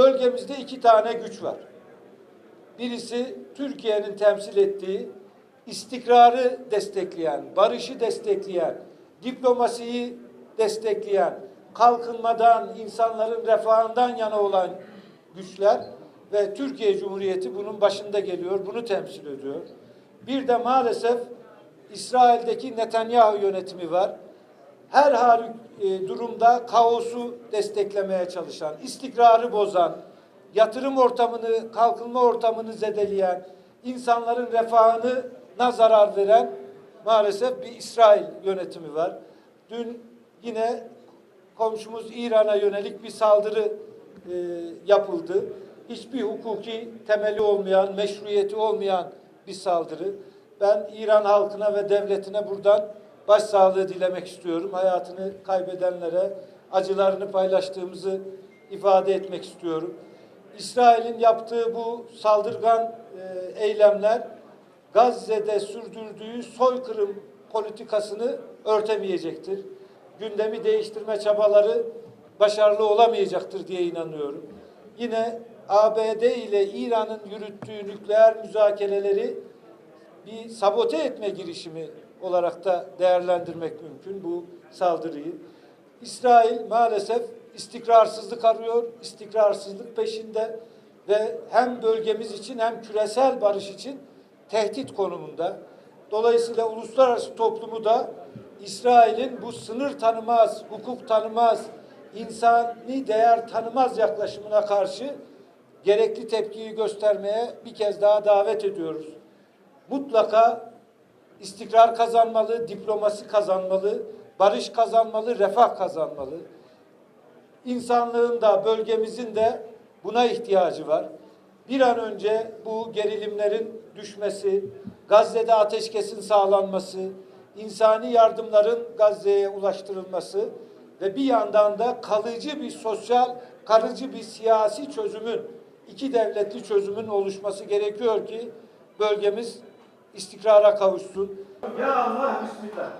bölgemizde iki tane güç var. Birisi Türkiye'nin temsil ettiği istikrarı destekleyen, barışı destekleyen, diplomasiyi destekleyen, kalkınmadan, insanların refahından yana olan güçler ve Türkiye Cumhuriyeti bunun başında geliyor, bunu temsil ediyor. Bir de maalesef İsrail'deki Netanyahu yönetimi var. Her hal e, durumda kaosu desteklemeye çalışan, istikrarı bozan, yatırım ortamını, kalkınma ortamını zedeleyen, insanların refahına zarar veren maalesef bir İsrail yönetimi var. Dün yine komşumuz İran'a yönelik bir saldırı e, yapıldı. Hiçbir hukuki temeli olmayan, meşruiyeti olmayan bir saldırı. Ben İran halkına ve devletine buradan başsağlığı dilemek istiyorum. Hayatını kaybedenlere acılarını paylaştığımızı ifade etmek istiyorum. İsrail'in yaptığı bu saldırgan e, eylemler Gazze'de sürdürdüğü soykırım politikasını örtemeyecektir. Gündemi değiştirme çabaları başarılı olamayacaktır diye inanıyorum. Yine ABD ile İran'ın yürüttüğü nükleer müzakereleri bir sabote etme girişimi olarak da değerlendirmek mümkün bu saldırıyı. İsrail maalesef istikrarsızlık arıyor, istikrarsızlık peşinde ve hem bölgemiz için hem küresel barış için tehdit konumunda. Dolayısıyla uluslararası toplumu da İsrail'in bu sınır tanımaz, hukuk tanımaz, insani değer tanımaz yaklaşımına karşı gerekli tepkiyi göstermeye bir kez daha davet ediyoruz. Mutlaka istikrar kazanmalı, diplomasi kazanmalı, barış kazanmalı, refah kazanmalı. İnsanlığın da bölgemizin de buna ihtiyacı var. Bir an önce bu gerilimlerin düşmesi, Gazze'de ateşkesin sağlanması, insani yardımların Gazze'ye ulaştırılması ve bir yandan da kalıcı bir sosyal, kalıcı bir siyasi çözümün, iki devletli çözümün oluşması gerekiyor ki bölgemiz istikrara kavuşsun. Ya Allah, Bismillah.